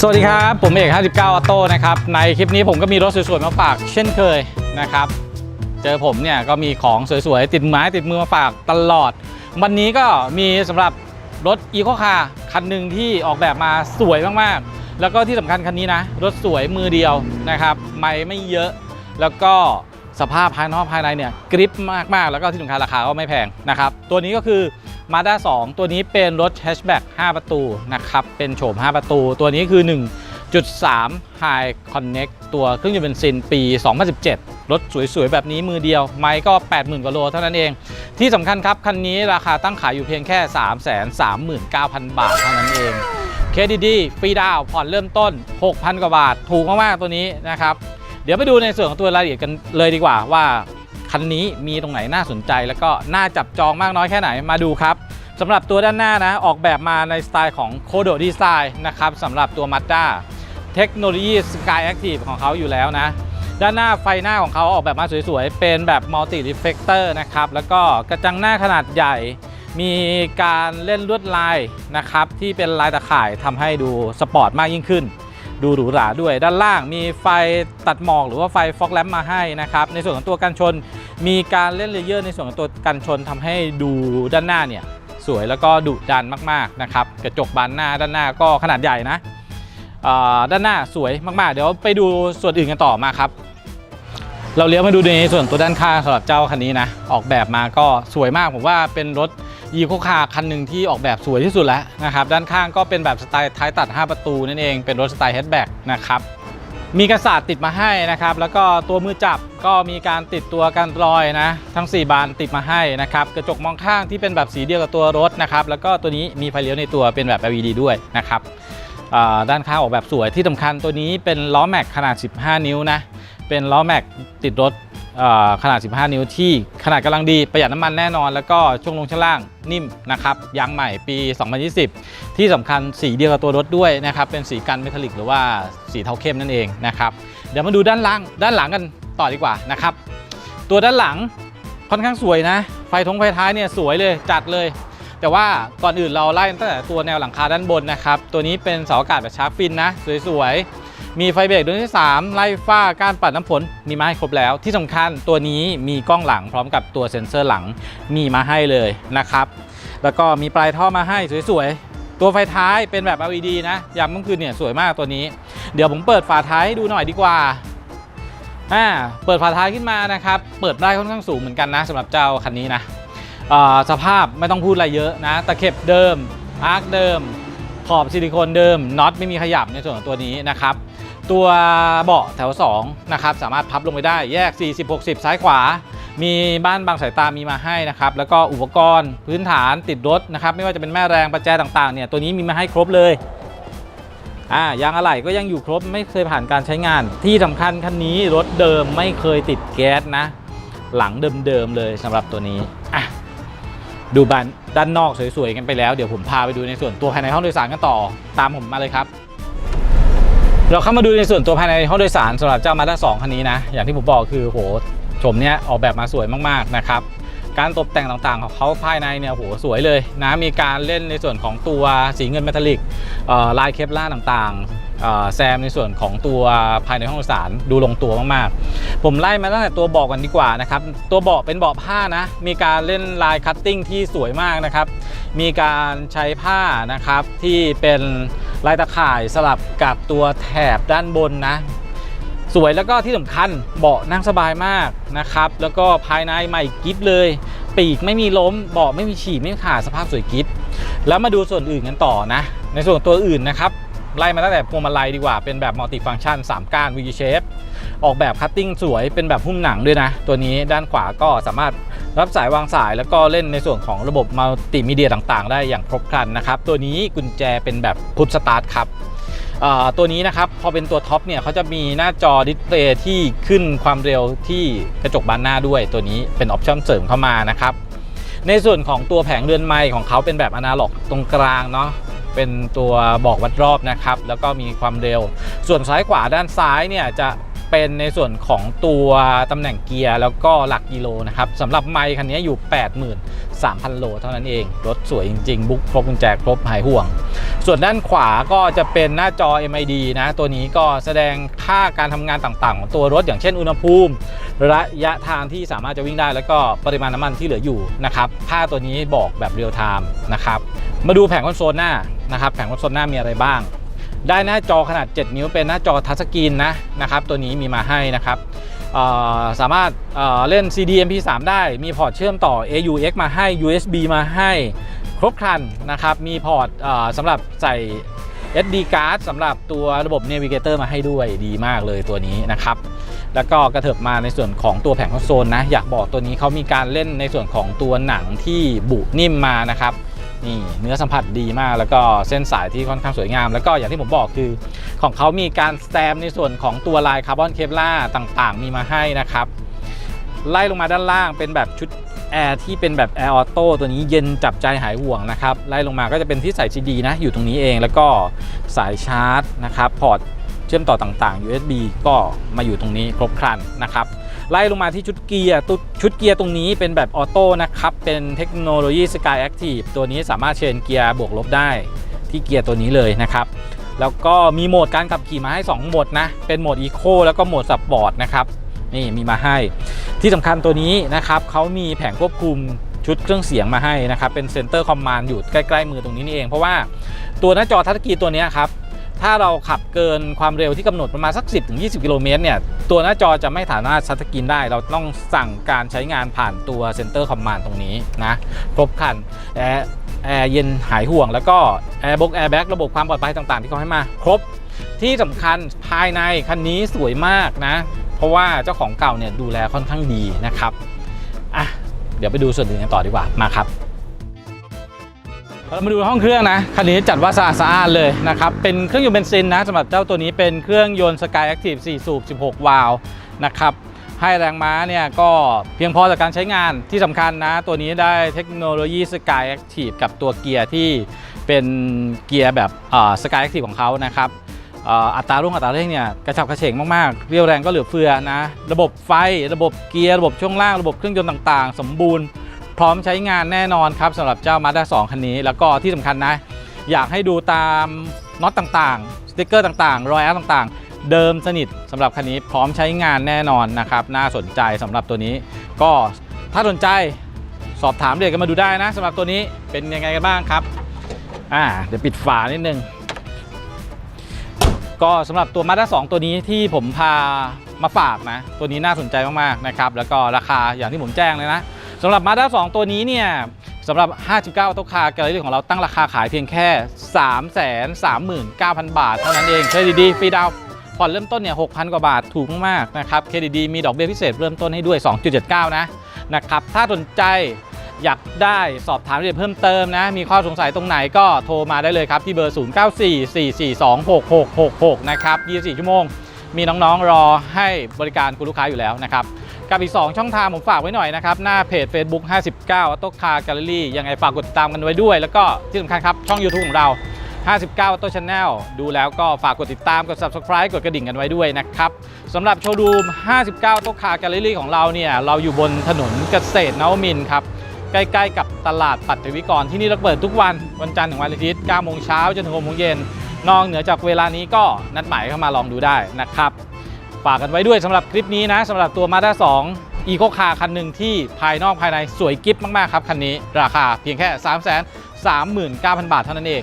สวัสดีครับ ผมเอก 59ออโต้นะครับ ในคลิปนี้ผมก็มีรถสวยๆ มาฝากเช่นเคยนะครับ เจอผมเนี่ยก็มีของสวยๆ ติดไม้ติดมือมาฝากตลอด วันนี้ก็มีสำหรับรถอีโคคาคันหนึ่งที่ออกแบบมาสวยมากๆ แล้วก็ที่สำคัญคันนี้นะ รถสวยมือเดียวนะครับไม่ไม่เยอะ แล้วก็สภาพภายนอกภายในเนี่ยกริปมากๆ แล้วก็ที่สำคัญราคาก็ไม่แพงนะครับ ตัวนี้ก็คือ Mazda 2 ตัวนี้เป็นรถแฮชแบ็ก5 ประตูนะครับ เป็นโฉม 5 ประตู ตัวนี้คือ 1.3 High Connect ตัวเครื่องยนต์เบนซินปี 2017 รถสวย ๆ แบบนี้มือเดียว ไม้ก็ 80,000กว่าโลเท่านั้นเอง ที่สำคัญครับ คันนี้ราคาตั้งขายอยู่เพียงแค่ 339,000 บาทเท่านั้นเองเคดิตดีฟรีดาวผ่อนเริ่มต้น 6,000 กว่าบาท ถูกมาก ๆ ตัวนี้นะครับ เดี๋ยวไปดูในส่วนของตัวรายละเอียดกันเลยดีกว่าว่า คันนี้มีตรงไหนน่าสนใจ แล้วก็น่าจับจองมากน้อยแค่ไหนมาดูครับสำหรับตัวด้านหน้านะออกแบบมาในสไตล์ของโคโดดีไซน์นะครับสำหรับตัว Mazda เทคโนโลยี Sky Active ของเขาอยู่แล้วนะ ด้านหน้าไฟหน้าของเขาออกแบบมาสวยๆ เป็นแบบ Multi Reflector นะครับ แล้วก็กระจังหน้าขนาดใหญ่ มีการเล่นลวดลายนะครับ ที่เป็นลายตะข่ายทำให้ดูสปอร์ตมากยิ่งขึ้น ดูหรูหราด้วย ด้านล่างมีไฟตัดหมอกหรือว่าไฟฟอกแลมมาให้นะครับในส่วนของตัวกันชน มีการเล่นเลเยอร์ในส่วนของตัวกันชนทำให้ดูด้านหน้าเนี่ยสวยแล้วก็ดุดันมากๆนะครับกระจกบานหน้าด้านหน้าก็ขนาดใหญ่นะด้านหน้าสวยมากๆ เดี๋ยวไปดูส่วนอื่นกันต่อมาครับ เราเลี้ยวมาดูในส่วนตัวด้านข้างสำหรับเจ้าคันนี้นะออกแบบมาก็สวยมากผมว่าเป็นรถ ยีโคคาคันหนึ่งที่ออกแบบสวยที่สุดแล้วนะครับด้านข้างก็เป็นแบบสไตล์ท้ายตัด 5 ประตูนั่นเองเป็นรถสไตล์แฮชแบ็กนะครับมีกระสาดติดมาให้นะครับแล้วก็ตัวมือจับก็มีการติดตัวกันรอยนะ ทั้ง 4 บานติดมาให้นะครับกระจกมองข้างที่เป็นแบบสีเดียวกับตัวรถนะครับแล้วก็ตัวนี้มีไฟเลี้ยวในตัวเป็นแบบ LED ด้วยนะครับด้านข้างออกแบบสวยที่สำคัญตัวนี้เป็นล้อแม็กขนาด 15 นิ้วนะเป็นล้อแม็กติดรถ ขนาด 15 นิ้วที่ขนาดกำลังดีประหยัดน้ำมันแน่นอน แล้วก็ช่วงลงช่วงล่างนิ่มนะครับยางใหม่ปี 2020 ที่สำคัญสีเดียวกับตัวรถด้วยนะครับเป็นสีกันเมทัลลิกหรือว่าสีเทาเข้มนั่นเองนะครับเดี๋ยวมาดูด้านล่างด้านหลังกันต่อดีกว่านะครับตัวด้านหลังค่อนข้างสวยนะ ไฟทงไฟท้ายเนี่ยสวยเลยจัดเลย แต่ว่าก่อนอื่นเราไล่ตั้งแต่ตัวแนวหลังคาด้านบนนะครับตัวนี้เป็นเสาอากาศแบบชาร์กฟินนะสวยๆ มีไฟเบรกดวงที่ 3 ไล่ฝ้าการปัดน้ำฝนมีมาให้ครบแล้ว ที่สำคัญตัวนี้มีกล้องหลังพร้อมกับตัวเซ็นเซอร์หลังมีมาให้เลยนะครับ แล้วก็มีปลายท่อมาให้สวยๆ ตัวไฟท้ายเป็นแบบ LED นะยามค่ำคืนเนี่ยสวยมากตัวนี้ เดี๋ยวผมเปิดฝาท้ายให้ดูหน่อยดีกว่าอ่าเปิดฝาท้ายขึ้นมานะครับ เปิดได้ค่อนข้างสูงเหมือนกันนะสำหรับเจ้าคันนี้นะสภาพไม่ต้องพูดอะไรเยอะนะ ตะเข็บเดิมอาร์คเดิม ขอบซิลิโคนเดิมน็อตไม่มีขยับในส่วนของตัวนี้นะครับ ตัวเบาะแถว2นะครับสามารถพับลงไปได้แยก 40 60 ซ้ายขวา มีบ้านบางสายตามีมาให้นะครับแล้วก็อุปกรณ์พื้นฐานติดรถนะครับไม่ว่าจะเป็นแม่แรงประแจต่างๆเนี่ยตัวนี้มีมาให้ครบเลยอ่ายางอะไหล่ก็ยังอยู่ครบไม่เคยผ่านการใช้งาน ที่สำคัญคันนี้รถเดิมไม่เคยติดแก๊สนะ หลังเดิมๆเลยสำหรับตัวนี้อะดูบ้านด้านนอกสวยๆกันไปแล้วเดี๋ยวผมพาไปดูในส่วนตัวภายในห้องโดยสารกันต่อตามผมมาเลยครับ เราเข้ามาดูในส่วนตัวภายในห้องโดยสารสำหรับเจ้ามาด้า2คันนี้นะ อย่างที่ผมบอกคือโหชมเนี้ยออกแบบมาสวยมากๆนะครับการตกแต่งต่างๆ ของเขาภายในเนี่ยโหสวยเลยนะมีการเล่นในส่วนของตัวสีเงินเมทัลลิกลายเคปล่าต่างๆแซมในส่วนของตัวภายในห้องโดยสารดูลงตัวมากๆ ผมไล่มาตั้งแต่ตัวเบาะกันดีกว่านะครับตัวเบาะเป็นเบาะผ้านะมีการเล่นลายคัตติ้งที่สวยมากนะครับมีการใช้ผ้านะครับที่เป็น ลายตะข่ายสลับกับตัวแถบด้านบนนะ สวยแล้วก็ที่สำคัญเบาะนั่งสบายมากนะครับ แล้วก็ภายในใหม่กิฟเลย ปีกไม่มีล้มเบาะไม่มีฉี่ไม่ขาดสภาพสวยกิฟแล้วมาดูส่วนอื่นกันต่อนะ ในส่วนตัวอื่นนะครับไล่มาตั้งแต่พวงมาลัยดีกว่า เป็นแบบมัลติฟัง c t ชัน 3 ก้าน V shape ออกแบบคัตติ้งสวยเป็นแบบหุ้มหนังด้วยนะ ตัวนี้ด้านขวาก็สามารถ รับสายวางสายแล้วก็เล่นในส่วนของระบบมัลติมีเดียต่างๆ ได้อย่างครบครันนะครับ ตัวนี้กุญแจเป็นแบบพุทสตาร์ทครับตัวนี้นะครับพอเป็นตัวท็อปเนี่ยเขาจะมีหน้าจอดิสเพลย์ที่ขึ้นความเร็วที่กระจกบานหน้าด้วย ตัวนี้เป็นออปชั่นเสริมเข้ามานะครับ ในส่วนของตัวแผงเรือนไม้ของเขาเป็นแบบอนาล็อกตรงกลางเนาะเป็นตัวบอกวัดรอบนะครับ แล้วก็มีความเร็ว ส่วนซ้ายขวาด้านซ้ายเนี่ยจะ เป็นในส่วนของตัวตำแหน่งเกียร์แล้วก็หลักกิโลนะครับสำหรับไมค์คันนี้อยู่ 83,000 โลเท่านั้นเอง รถสวยจริง ๆ บุ๊กครบกุญแจครบหายห่วง ส่วนด้านขวาก็จะเป็นหน้าจอ MID นะตัวนี้ก็แสดงค่าการทำงานต่างๆ ของตัวรถอย่างเช่นอุณหภูมิ ระยะทางที่สามารถจะวิ่งได้ แล้วก็ปริมาณน้ำมันที่เหลืออยู่นะครับค่าตัวนี้บอกแบบเรียลไทม์นะครับมาดูแผงคอนโซลหน้านะครับแผงคอนโซลหน้ามีอะไรบ้าง ได้หน้าจอขนาด 7 นิ้วเป็นหน้าจอทัชสกรีนนะนะครับตัวนี้มีมาให้นะครับสามารถเอ่อเล่น CD MP3 ได้มีพอร์ตเชื่อมต่อ AUX มาให้ USB มาให้ครบครันนะครับมีพอร์ตสำหรับใส่ SD card สำหรับตัวระบบ Navigator มาให้ด้วยดีมากเลยตัวนี้นะครับแล้วก็กระเถิบมาในส่วนของตัวแผงคอนโซลนะอยากบอกตัวนี้เขามีการเล่นในส่วนของตัวหนังที่บุนิ่มมานะครับ นี่เนื้อสัมผัสดีมากแล้วก็เส้นสายที่ค่อนข้างสวยงาม แล้วก็อย่างที่ผมบอกคือ ของเขามีการสแตมในส่วนของตัวลายคาร์บอนเคปล่าต่างๆ มีมาให้นะครับไล่ลงมาด้านล่างเป็นแบบชุดแอร์ที่เป็นแบบแอร์ออโต้ตัวนี้เย็นจับใจหายห่วงนะครับไล่ลงมาก็จะเป็นที่ใส่ CD นะอยู่ตรงนี้เองแล้วก็สายชาร์จนะครับพอร์ตเชื่อมต่อต่างๆ USB ก็มาอยู่ตรงนี้ครบครันนะครับ ไล่ลงมาที่ชุดเกียร์ตุชุดเกียร์ตรงนี้เป็นแบบออโต้นะครับ เป็นเทคโนโลยี Sky Active ตัวนี้สามารถเชนเกียร์บวกลบได้ที่เกียร์ตัวนี้เลยนะครับแล้วก็มีโหมดการขับขี่มาให้ 2 โหมดนะ เป็นโหมด Eco แล้วก็โหมดสปอร์ตนะครับนี่มีมาให้ ที่สำคัญตัวนี้นะครับเขามีแผงควบคุมชุดเครื่องเสียงมาให้นะครับ เป็นเซนเตอร์คอมมานด์อยู่ใกล้ ๆ มือตรงนี้นี่เอง เพราะว่าตัวหน้าจอทัชสกรีนตัวนี้ครับ ถ้าเราขับเกินความเร็วที่กำหนดประมาณสัก 10-20 กิโลเมตรเนี่ย ตัวหน้าจอจะไม่สามารถทัชสกรีนได้ เราต้องสั่งการใช้งานผ่านตัวเซ็นเตอร์คอมมานด์ตรงนี้นะ ครบคันแอร์แอร์เย็นหายห่วง แล้วก็แอร์บกแอร์แบ็กระบบความปลอดภัยต่างๆ ที่เขาให้มา ครบที่สำคัญภายในคันนี้สวยมากนะ เพราะว่าเจ้าของเก่าเนี่ยดูแลค่อนข้างดีนะครับอะเดี๋ยวไปดูส่วนอื่นกันต่อดีกว่ามาครับ เรามาดูห้องเครื่องนะ คันนี้จัดว่าสะอาดสะอาดเลยนะครับ เป็นเครื่องยนต์เบนซินนะสำหรับเจ้าตัวนี้เป็นเครื่องยนต์ Sky Active 4 สูบ 16 วาล์วนะครับ ให้แรงม้าเนี่ยก็เพียงพอต่อการใช้งานที่สำคัญนะ ตัวนี้ได้เทคโนโลยี Sky Active กับตัวเกียร์ที่เป็นเกียร์แบบอ่า Sky Active ของเขานะครับอัตรารุ่งอัตราเร่งเนี่ยกระฉับกระเฉงมากๆ เรียวแรงก็เหลือเฟือนะ ระบบไฟ ระบบเกียร์ ระบบช่วงล่าง ระบบเครื่องยนต์ต่างๆ สมบูรณ์ พร้อมใช้งานแน่นอนครับสำหรับเจ้า Mazda 2 คันนี้ แล้วก็ที่สำคัญนะ อยากให้ดูตามน็อตต่างๆ สติกเกอร์ต่างๆ รอยแอปต่างๆ เดิมสนิทสำหรับคันนี้พร้อมใช้งานแน่นอนนะครับ น่าสนใจสำหรับตัวนี้ ก็ถ้าสนใจสอบถามเด็กกันมาดูได้นะสำหรับตัวนี้เป็นยังไงกันบ้างครับอ่าเดี๋ยวปิดฝานิดนึงก็สำหรับตัว Mazda 2 ตัวนี้ที่ผมพามาฝากนะ ตัวนี้น่าสนใจมากๆนะครับ แล้วก็ราคาอย่างที่ผมแจ้งเลยนะ สำหรับ Mazda 2 ตัวนี้เนี่ยสำหรับ 59ตัวคาร์แกลเลอรี่ของเราตั้งราคาขายเพียงแค่ 339,000 บาท เท่านั้นเองเครดิตดีฟรีดาวผ่อนเริ่มต้นเนี่ย 6,000 กว่าบาทถูกมากๆนะครับเครดิตดีมีดอกเบี้ยพิเศษเริ่มต้นให้ด้วย 2.79 นะนะครับถ้าสนใจอยากได้สอบถามรายละเอียดเพิ่มเติมนะ มีข้อสงสัยตรงไหนก็โทรมาได้เลยครับ ที่เบอร์ 0944426666 นะครับ 24 ชั่วโมง มีน้องๆรอให้บริการคุณลูกค้าอยู่แล้วนะครับ กับอีก 2 ช่องทางผมฝากไว้หน่อยนะครับ หน้าเพจ Facebook 59 Auto Car Gallery ยังไงฝากกดติดตามกันไว้ด้วย แล้วก็ที่สำคัญครับ ช่อง YouTube ของเรา 59 Auto Channel ดูแล้วก็ฝากกดติดตาม กด Subscribe กดกระดิ่งกันไว้ด้วยนะครับสำหรับโชว์รูม 59 Auto Car Gallery ของเราเนี่ย เราอยู่บนถนนเกษตรนวมินครับใกล้ๆกับตลาดปัตวิกรที่นี่เราเปิดทุกวันวันจันทร์ถึงวันอาทิตย์9โมงเช้าจนถึง6โมงเย็นนอกเหนือจากเวลานี้ก็นัดหมายเข้ามาลองดูได้นะครับ ฝากกันไว้ด้วยสำหรับคลิปนี้นะสำหรับตัว Mazda 2 Eco Car คันหนึ่งที่ภายนอกภายในสวยกิฟต์มาก ๆ ครับ คันนี้ราคาเพียงแค่ 3 3 9 0 0 0 บาทเท่านั้นเอง